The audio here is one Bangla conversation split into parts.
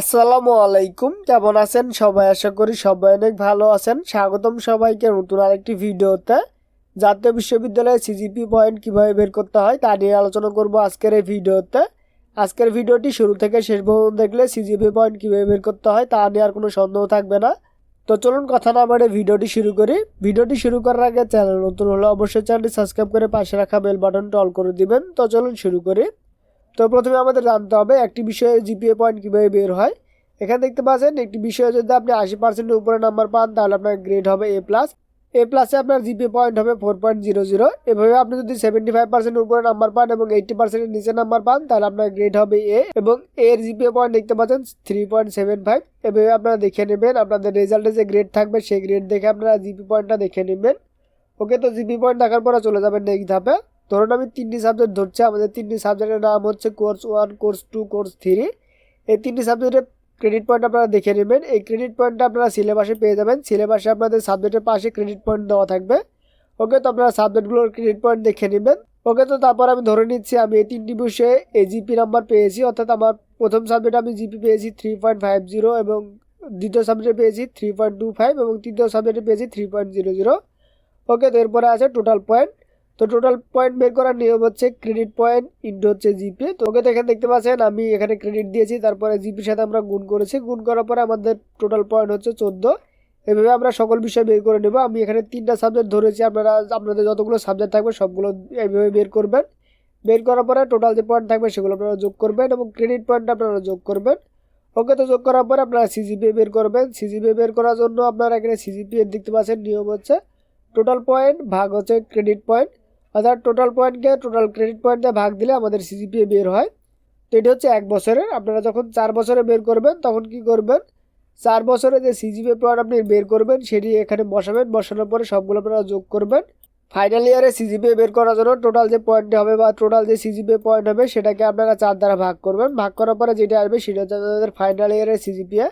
আসসালামু আলাইকুম। কেমন আছেন? সবাই আশা করি সবাই অনেক ভালো আছেন। স্বাগতম সবাইকে নতুন আরেকটি ভিডিওতে। জাতীয় বিশ্ববিদ্যালয়ে সিজিপি পয়েন্ট কীভাবে বের করতে হয় তা নিয়ে আলোচনা করব আজকের এই ভিডিওতে। আজকের ভিডিওটি শুরু থেকে শেষ পর্যন্ত দেখলে সিজিপি পয়েন্ট কীভাবে বের করতে হয় তা নিয়ে আর কোনো সন্দেহ থাকবে না। তো চলুন কথা না বাড়ে ভিডিওটি শুরু করি। ভিডিওটি শুরু করার আগে চ্যানেল নতুন হলে অবশ্যই চ্যানেলটি সাবস্ক্রাইব করে পাশে রাখা বেল বাটনটা অল করে দিবেন। তো চলুন শুরু করি। তো প্রথমে আমাদের জানতে হবে, একটি বিষয়ে জিপিএ পয়েন্ট কীভাবে বের হয়? এখানে দেখতে পাচ্ছেন, একটি বিষয়ে যদি আপনি আশি পার্সেন্টের উপরে নাম্বার পান, তাহলে আপনার গ্রেড হবে এ প্লাস এ প্লাসে আপনার জিপিএ পয়েন্ট হবে ফোর পয়েন্ট জিরো জিরো এভাবে আপনি যদি সেভেন্টি ফাইভ পার্সেন্টের উপরে নাম্বার পান এবং এইট্টি পার্সেন্টের নিচে নাম্বার পান, তাহলে আপনার গ্রেড হবে এ এবং এর জিপিএ পয়েন্ট দেখতে পাচ্ছেন থ্রি পয়েন্ট সেভেন ফাইভ এভাবে আপনারা দেখে নেবেন, আপনাদের রেজাল্টে যে গ্রেড থাকবে, সেই গ্রেড দেখে আপনারা জিপি পয়েন্টটা দেখে নেবেন। ওকে তো জিপি পয়েন্ট দেখার পরে চলে যাবেন নেক্সট ধাপে। ধরুন আমি তিনটি সাবজেক্ট ধরছি, আমাদের তিনটি সাবজেক্টের নাম হচ্ছে course one course two course three এই তিনটি সাবজেক্টের ক্রেডিট পয়েন্ট আপনারা দেখে নেবেন। এই ক্রেডিট পয়েন্টটা আপনারা সিলেবাসে পেয়ে যাবেন। সিলেবাসে আপনাদের সাবজেক্টের পাশে ক্রেডিট পয়েন্ট দেওয়া থাকবে। ওকে তো আপনারা সাবজেক্টগুলোর ক্রেডিট পয়েন্ট দেখে নেবেন। ওকে তো তারপর আমি ধরে নিচ্ছি, আমি এই তিনটি বিষয়ে এই জিপি নাম্বার পেয়েছি, অর্থাৎ আমার প্রথম সাবজেক্টে আমি জিপি পেয়েছি থ্রি পয়েন্ট ফাইভ জিরো এবং দ্বিতীয় সাবজেক্টে পেয়েছি থ্রি পয়েন্ট টু ফাইভ এবং তৃতীয় সাবজেক্টে পেয়েছি three point zero zero okay তো এরপরে আছে টোটাল পয়েন্ট তো টোটাল পয়েন্ট বের করার নিয়ম হচ্ছে ক্রেডিট পয়েন্ট ইন্টু হচ্ছে জিপি তো ওকে তো এখানে দেখতে পাচ্ছেন, আমি এখানে ক্রেডিট দিয়েছি, তারপরে জিপির সাথে আমরা গুণ করেছি। গুণ করার পরে আমাদের টোটাল পয়েন্ট হচ্ছে চোদ্দ। এভাবে আমরা সকল বিষয় বের করে নেব। আমি এখানে তিনটা সাবজেক্ট ধরেছি, আপনারা, আপনাদের যতগুলো সাবজেক্ট থাকবে সবগুলো এইভাবে বের করবেন। বের করার পরে টোটাল যে পয়েন্ট থাকবে সেগুলো আপনারা যোগ করবেন এবং ক্রেডিট পয়েন্ট আপনারা যোগ করবেন। ওকে তো যোগ করার পরে আপনারা সিজিপিএ বের করবেন। সিজিপিএ বের করার জন্য আপনারা এখানে সিজিপিএ দেখতে পাচ্ছেন, নিয়ম হচ্ছে টোটাল পয়েন্ট ভাগ হচ্ছে ক্রেডিট পয়েন্ট অর্থাৎ টোটাল পয়েন্টকে টোটাল ক্রেডিট পয়েন্ট দিয়ে ভাগ দিলে আমাদের সিজিপিএ বের হয়। তো এটি হচ্ছে এক বছরের। আপনারা যখন চার বছরে বের করবেন, তখন কি করবেন? চার বছরে যে সিজিপিএ পয়েন্ট আপনি বের করবেন, সেটি এখানে বসাবেন। বসানোর পরে সবগুলো আপনারা যোগ করবেন। ফাইনাল ইয়ারে সিজিপিএ বের করার জন্য টোটাল যে পয়েন্টটি হবে বা টোটাল যে সিজিপিএ পয়েন্ট হবে, সেটাকে আপনারা চার দ্বারা ভাগ করবেন। ভাগ করার পরে যেটা আসবে, সেটা হচ্ছে আপনাদের ফাইনাল ইয়ারের সিজিপিএ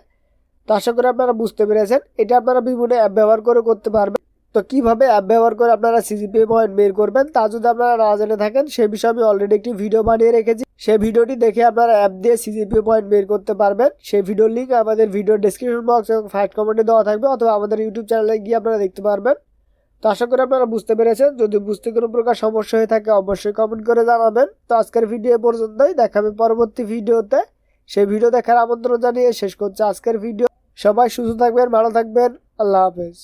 তো আশা করি আপনারা বুঝতে পেরেছেন। এটা আপনারা বিভিন্ন অ্যাপ ব্যবহার করে করতে পারবেন। তো কীভাবে অ্যাপ ব্যবহার করে আপনারা সিজিপিএ পয়েন্ট বের করবেন, তা যদি আপনারা না জেনে থাকেন, সে বিষয়ে আমি অলরেডি একটি ভিডিও বানিয়ে রেখেছি। সেই ভিডিওটি দেখে আপনারা অ্যাপ দিয়ে সিজিপিএ পয়েন্ট বের করতে পারবেন। সেই ভিডিওর লিঙ্ক আমাদের ভিডিও ডিসক্রিপশন বক্স এবং ফাইট কমেন্টে দেওয়া থাকবে, অথবা আমাদের ইউটিউব চ্যানেলে গিয়ে আপনারা দেখতে পারবেন। তো আশা করি আপনারা বুঝতে পেরেছেন। যদি বুঝতে কোনো প্রকার সমস্যা হয়ে থাকে, অবশ্যই কমেন্ট করে জানাবেন। তো আজকের ভিডিও পর্যন্তই। দেখাবে পরবর্তী ভিডিওতে সেই ভিডিও দেখার আমন্ত্রণ জানিয়ে শেষ করছে আজকের ভিডিও সবাই সুস্থ থাকবেন, ভালো থাকবেন। আল্লাহ হাফেজ।